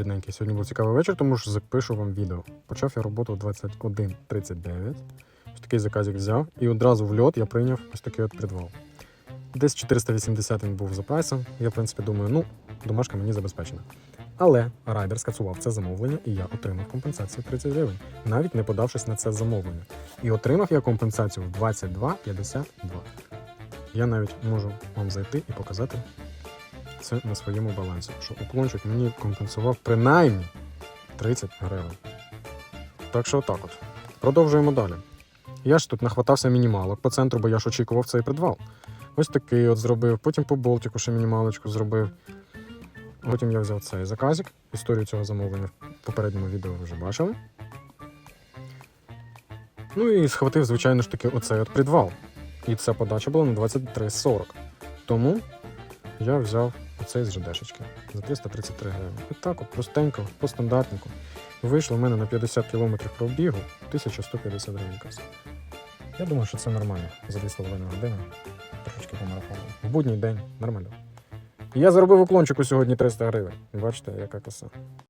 Бідненький, сьогодні був цікавий вечір, тому що запишу вам відео. Почав я роботу в 21.39. Ось такий заказик взяв, і одразу в льот я прийняв ось такий от підвал. Десь 480 він був за прайсом. Я, в принципі, думаю, ну, домашка мені забезпечена. Але райдер скасував це замовлення, і я отримав компенсацію 30 гривень, навіть не подавшись на це замовлення. І отримав я компенсацію в 22,52. Я навіть можу вам зайти і показати це на своєму балансі, що уклончик мені компенсував принаймні 30 гривень. Так що отак от. Продовжуємо далі. Я ж тут нахватався мінімалок по центру, бо я ж очікував цей придвал. Ось такий от зробив, потім по болтику ще мінімалочку зробив. Потім я взяв цей заказик. Історію цього замовлення в попередньому відео ви вже бачили. Ну і схватив, звичайно ж таки, оцей от придвал. І ця подача була на 23,40. Тому я взяв оцей з ЖДшечки за 333 гривень. І так от простенько, по стандартнику. Вийшло в мене на 50 км пробігу 1150 гривень каса. Я думаю, що це нормально за 2,5 години. Трошечки по марафону. В будній день нормально. І я заробив уклончику сьогодні 300 гривень. Бачите, яка коса.